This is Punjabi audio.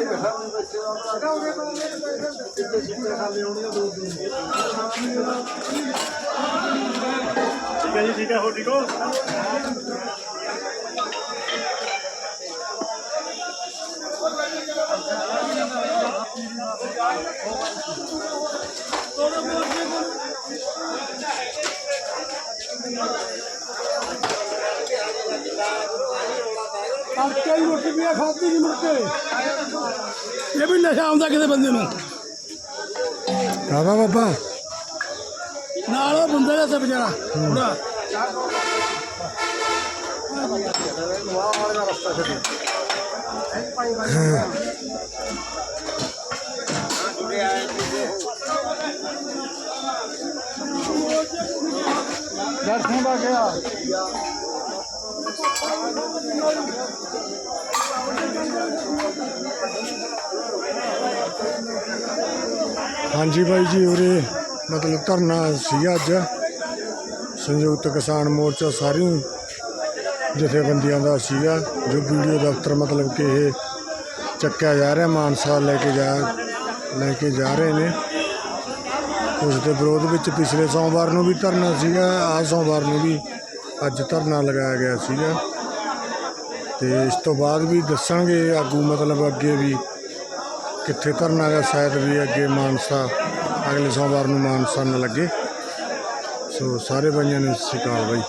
ਹੀ ਬੈਠਾ ਹੁਣ ਬੱਚੇ ਦਾ ਭਰਾ ਸਿੱਧੇ ਖਾਲੀ ਹੋਣੀ ਦੋ ਦਿਨ ਠੀਕ ਹੈ ਜੀ ਠੀਕ ਹੈ ਹੋ ਠੀਕ ਹੋ ਤੜਕੇ ਹੀ ਰੋਟੀ ਵੀ ਖਾਦੀ ਨਹੀਂ ਮੁੜ ਕੇ। ਇਹ ਵੀ ਨਸ਼ਾ ਆਉਂਦਾ ਕਿਸੇ ਬੰਦੇ ਨੂੰ। ਕਾਵਾ ਬਾਬਾ? ਨਾਲ ਉਹ ਬੰਦੇ ਦਾ ਤੇ ਵਿਚਾਰਾ ਥੋੜਾ ਦਰਸ਼ਨ ਦਾ ਗਿਆ ਹਾਂਜੀ ਬਾਈ ਜੀ ਉਰੇ ਮਤਲਬ ਧਰਨਾ ਸੀਗਾ ਅੱਜ। ਸੰਯੁਕਤ ਕਿਸਾਨ ਮੋਰਚਾ ਸਾਰੀ ਜਥੇਬੰਦੀਆਂ ਦਾ ਸੀਗਾ, ਜੋ ਵੀਡੀਓ ਦਫ਼ਤਰ ਮਤਲਬ ਕਿ ਇਹ ਚੱਕਿਆ ਜਾ ਰਿਹਾ, ਮਾਨਸਾ ਲੈ ਕੇ ਜਾ, ਲੈ ਕੇ ਜਾ ਰਹੇ ਨੇ। ਉਸ ਦੇ ਵਿਰੋਧ ਵਿੱਚ ਪਿਛਲੇ ਸੋਮਵਾਰ ਨੂੰ ਵੀ ਧਰਨਾ ਸੀਗਾ, ਆਹ ਸੋਮਵਾਰ ਨੂੰ ਵੀ ਅੱਜ ਧਰਨਾ ਲਗਾਇਆ ਗਿਆ ਸੀਗਾ। ਤੇ ਇਸ ਤੋਂ ਬਾਅਦ ਵੀ ਦੱਸਣਗੇ ਆਗੂ ਮਤਲਬ ਅੱਗੇ ਵੀ ਕਿੱਥੇ ਧਰਨਾ ਹੈ ਸ਼ਾਇਦ ਵੀ ਅੱਗੇ ਮਾਨਸਾ, ਅਗਲੇ ਸੋਮਵਾਰ ਨੂੰ ਮਾਨਸਾ ਨਾ ਲੱਗੇ। ਸੋ ਸਾਰੇ ਭਾਈਆਂ ਨੂੰ ਸਤਿ ਸ਼੍ਰੀ ਅਕਾਲ ਬਾਈ।